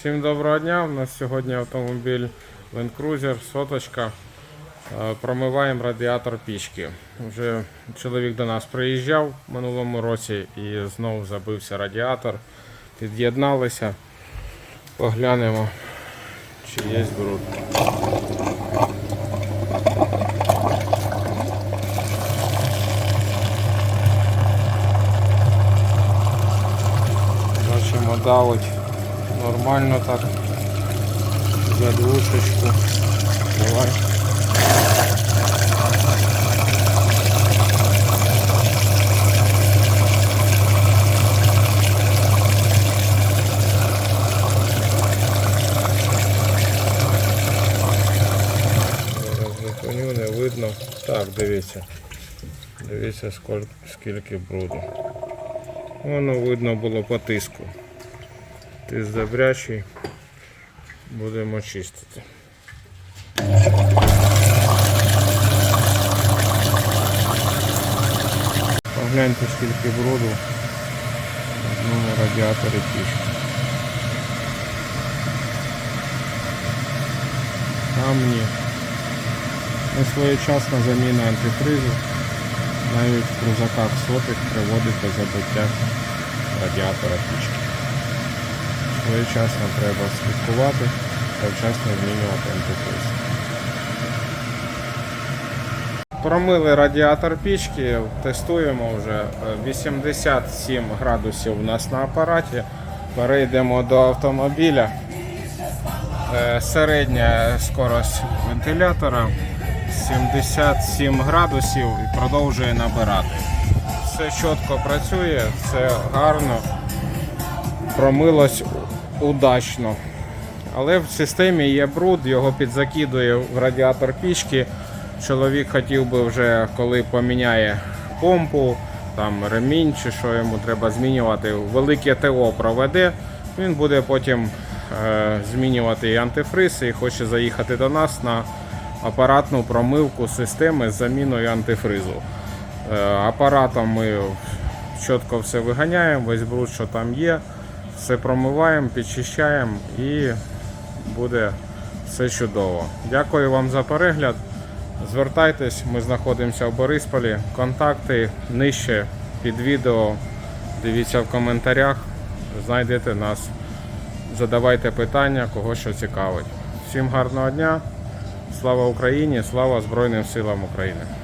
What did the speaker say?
Всім доброго дня. У нас сьогодні автомобіль Land Cruiser, соточка. Е, Промиваємо радіатор пічки. Вже чоловік до нас приїжджав в минулому році і знову забився радіатор. Під'єдналися. Поглянемо, чи є бруд. Бачимо, давить нормально так. Заглушечку. Давай. Зараз не видно. Так, дивіться. Дивіться, скільки бруду. Воно видно було по тиску. Тиск добрячий. Будемо чистити. Погляньте, скільки бруду в одному радіаторі пічки. Камні. Несвоєчасна заміна антифризу навіть в крузаках сотих приводить до забиття радіатора пічки. Своєчасно треба слідкувати та вчасно змінювати антифриз. Промили радіатор пічки, тестуємо вже е, 87 градусів у нас на апараті. Перейдемо до автомобіля. Е, Середня скорость вентилятора 77 градусів і продовжує набирати. Все чітко працює, все гарно, промилось удачно. Але в системі є бруд, його підзакидує в радіатор пічки. Чоловік хотів би вже, коли поміняє помпу, там ремінь чи що йому треба змінювати, велике ТО проведе. Він буде потім е, змінювати і антифриз і хоче заїхати до нас на апаратну промивку системи з заміною антифризу. Е, апаратом ми чітко все виганяємо, весь бруд, що там є, все промиваємо, підчищаємо і буде все чудово. Дякую вам за перегляд. Звертайтесь, ми знаходимося в Борисполі. Контакти нижче під відео. Дивіться в коментарях, знайдете нас. Задавайте питання, кого що цікавить. Всім гарного дня. Слава Україні! Слава Збройним силам України!